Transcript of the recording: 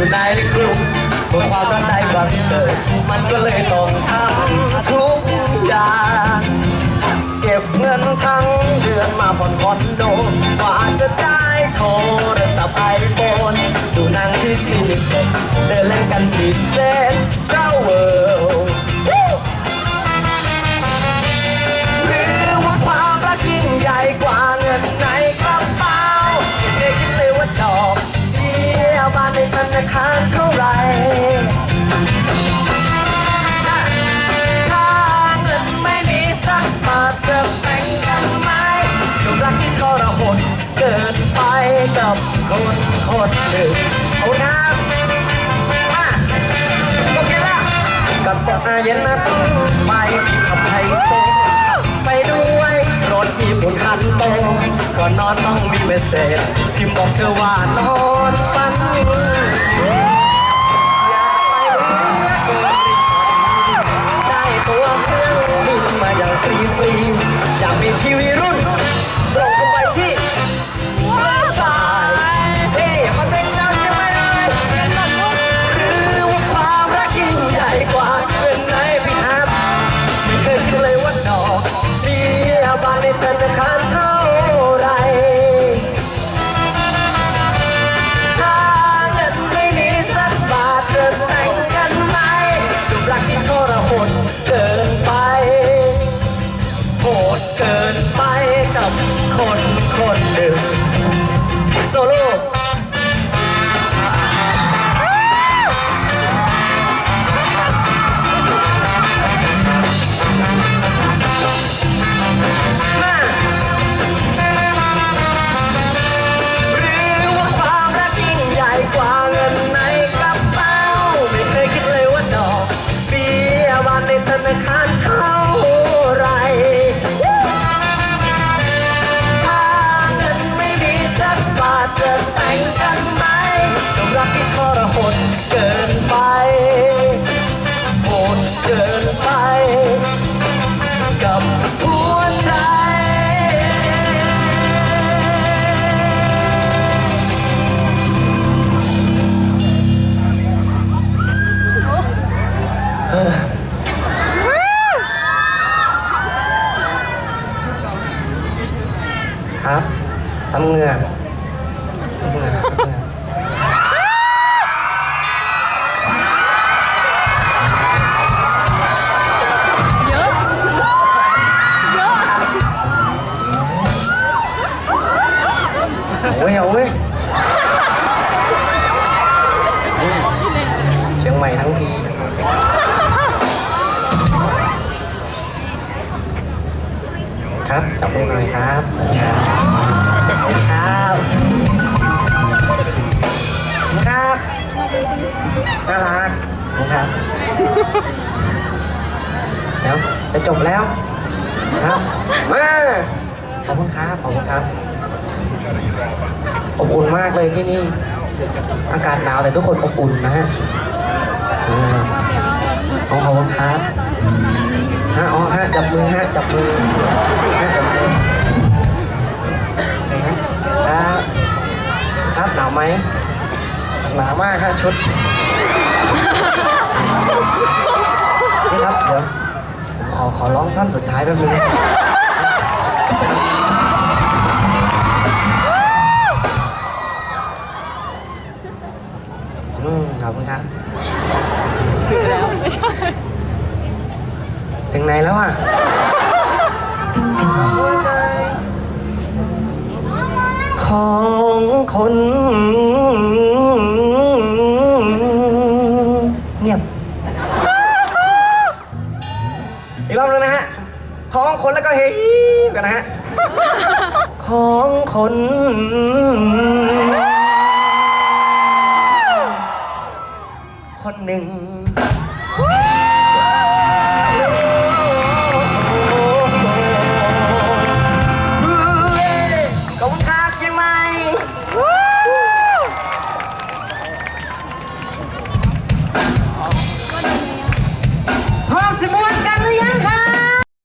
อยู่ในกลุ่มเมื่อความรักได้บังเกิดมันก็เลยต้องทำทุกอย่างเก็บเงินทั้งเดือนมาผ่อนคอนโดกว่าจะได้โทรศัพท์ไอโฟนดูหนังที่ซีนิเซ็ตเดินเล่นกันที่เซ คารเท่าไหร่ถ้าเงินไม่มีสักบาทจะแบ่งกันไหมกับรักที่ทรหดเกินไปกับคนคนหนึ่งเอาน้ำอะโอเคละกับตัวอาเย็นนะต้องไปขับไฮโซไปด้วยรถญี่ปุ่นคันโตก่อนนอนต้องมีเมสเซจพิมพ์บอกเธอว่านอน อยากมีทีวีรุ่ กเบี้ยบานในธนาคารเท่าไร ครับทำเหงื่อทำเหงื่อทำเหงื่อโอ้ยเอาเว้ยเชียงใหม่ทั้งที ครับจับมือหน่อยครับครับครับน่ารักครับเดี๋ยวจะจบแล้วครับมาขอบคุณครับขอบคุณครับอบอุ่นมากเลยที่นี่ อากาศหนาวแต่ทุกคนอบอุ่นนะฮะอืมขอบคุณครับฮะอ๋อฮะจับมือฮะจับมือ ไหมหนาวมากฮะชุดนี่ครับเดี๋ยวผมขอขอร้องท่อนสุดท้ายแป๊บนึงอืมขอบคุณครับถึงไหนแล้วอะข องคน เงียบ อีกรอบนึงนะฮะ ของคนแล้วก็เฮ้ยกันนะฮะ ของคน คนหนึ่ง